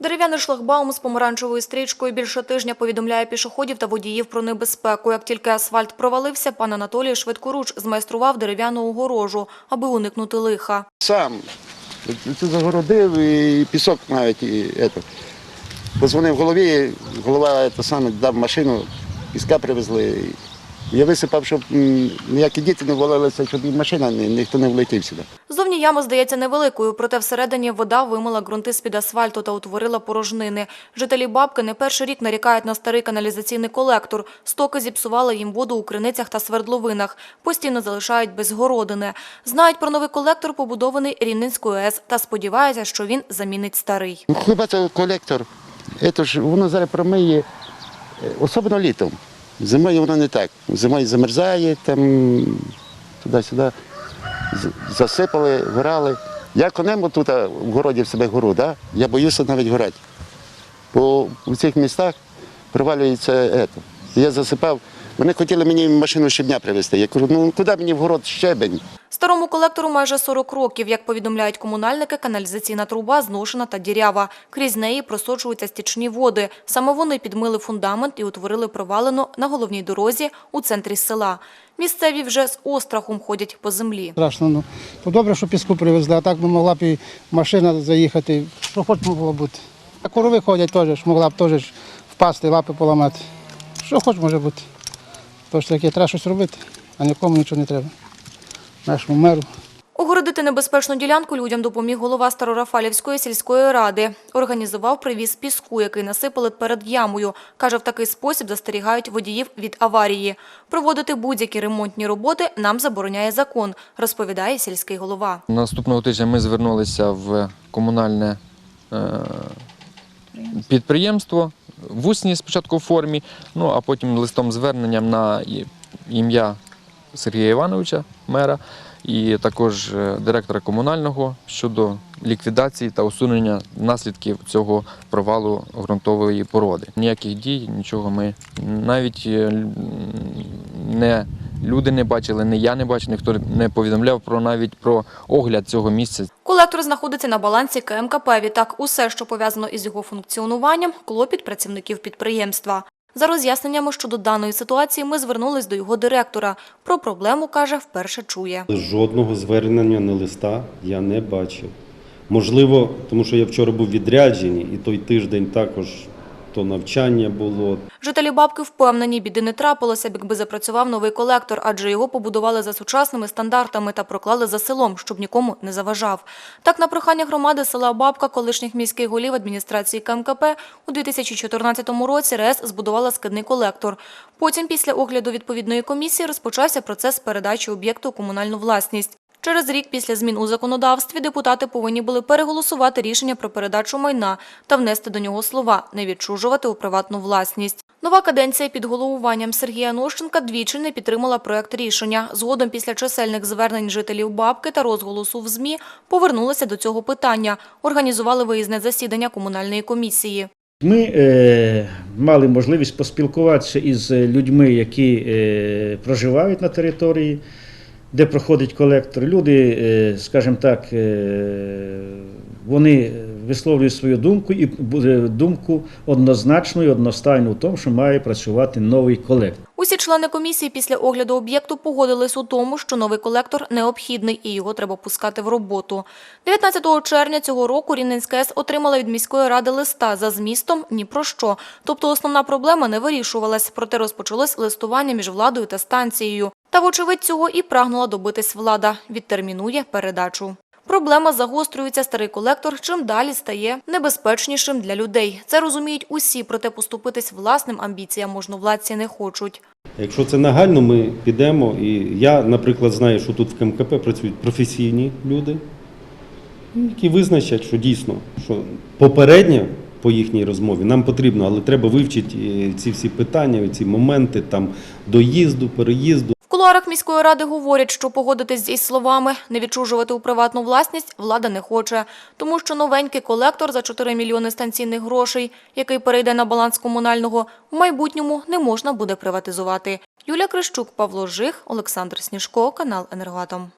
Дерев'яний шлагбаум з помаранчевою стрічкою більше тижня повідомляє пішоходів та водіїв про небезпеку. Як тільки асфальт провалився, пан Анатолій швидкоруч змайстрував дерев'яну огорожу, аби уникнути лиха. Сам тут загородив і пісок навіть і ето. Позвонив голові, голова це саме дав машину, піска привезли. Я висипав, щоб ніякі діти не валилися, щоб і машина ні- ніхто не влетів сюди. Яма здається невеликою, проте всередині вода вимила ґрунти з-під асфальту та утворила порожнини. Жителі Бабки не перший рік нарікають на старий каналізаційний колектор. Стоки зіпсували їм воду у криницях та свердловинах. Постійно залишають без городини. Знають про новий колектор, побудований Рівненською АЕС, та сподіваються, що він замінить старий. Хіба це колектор? Це ж воно зараз промиє, е, особливо літом. Зимою воно не так. Зимою замерзає, там туди-сюди З- засипали, грали. Я конем тут в городі в себе гору, да? я боюся навіть горати. Бо в цих містах провалюється ето. Я засипав. Вони хотіли мені машину щебня привезти. Я кажу, ну куди мені в город щебень? Старому колектору майже 40 років. Як повідомляють комунальники, каналізаційна труба зношена та дірява. Крізь неї просочуються стічні води. Саме вони підмили фундамент і утворили провалину на головній дорозі у центрі села. Місцеві вже з острахом ходять по землі. Страшно, ну. То добре, що піску привезли, а так би могла б і машина заїхати. Що хоч могло бути. А корови ходять теж, могла б теж впасти, лапи поламати. Що хоч може бути. Тож таке, треба щось робити, а нікому нічого не треба. Нашому меру. Огородити небезпечну ділянку людям допоміг голова Старорафалівської сільської ради. Організував привіз піску, який насипали перед ямою. Каже, в такий спосіб застерігають водіїв від аварії. Проводити будь-які ремонтні роботи нам забороняє закон, розповідає сільський голова. Наступного тижня ми звернулися в комунальне е, підприємство в усній спочатку формі, ну а потім листом зверненням на ім'я Сергія Івановича, мера, і також е, директора комунального щодо ліквідації та усунення наслідків цього провалу ґрунтової породи. Ніяких дій, нічого ми навіть е, не люди не бачили, не я не бачив, ніхто не повідомляв про навіть про огляд цього місця. Колектор знаходиться на балансі КМКП. Відтак, усе, що пов'язано із його функціонуванням, клопіт працівників підприємства. За роз'ясненнями щодо даної ситуації ми звернулись до його директора. Про проблему, каже, вперше чує. Жодного звернення на листа я не бачив. Можливо, тому що я вчора був відряджений, і той тиждень також то навчання було, Жителі Бабки впевнені, біди не трапилося, якби запрацював новий колектор, адже його побудували за сучасними стандартами та проклали за селом, щоб нікому не заважав. Так, на прохання громади села Бабка, колишніх міських голів адміністрації КМКП, у 2014 році РЕС збудувала скидний колектор. Потім, після огляду відповідної комісії, розпочався процес передачі об'єкту у комунальну власність. Через рік після змін у законодавстві депутати повинні були переголосувати рішення про передачу майна та внести до нього слова «не відчужувати у приватну власність». Нова каденція під головуванням Сергія Нощенка двічі не підтримала проект рішення. Згодом після чисельних звернень жителів Бабки та розголосу в ЗМІ повернулися до цього питання. Організували виїзне засідання комунальної комісії. Ми е, мали можливість поспілкуватися із людьми, які е, проживають на території, де проходить колектор. Люди, е, скажімо так, е, вони висловлюють свою думку і думку однозначно і одностайно в тому, що має працювати новий колектор. Усі члени комісії після огляду об'єкту погодились у тому, що новий колектор необхідний і його треба пускати в роботу. 19 червня цього року Рівненська АЕС отримала від міської ради листа за змістом ні про що. Тобто основна проблема не вирішувалась, проте розпочалось листування між владою та станцією. Та вочевидь цього і прагнула добитись влада. Відтермінує передачу. Проблема загострюється, старий колектор чим далі стає небезпечнішим для людей. Це розуміють усі, проте поступитись власним амбіціям можновладці не хочуть. Якщо це нагально, ми підемо. І я, наприклад, знаю, що тут в КМКП працюють професійні люди, які визначать, що дійсно, що попередньо по їхній розмові нам потрібно, але треба вивчити е, ці всі питання, ці моменти там доїзду, переїзду. Кулуарах міської ради говорять, що погодитись із словами «не відчужувати у приватну власність» влада не хоче, тому що новенький колектор за 4 мільйони станційних грошей, який перейде на баланс комунального, в майбутньому не можна буде приватизувати. Юлія Крищук, Павло Жих, Олександр Сніжко, канал «Енергоатом».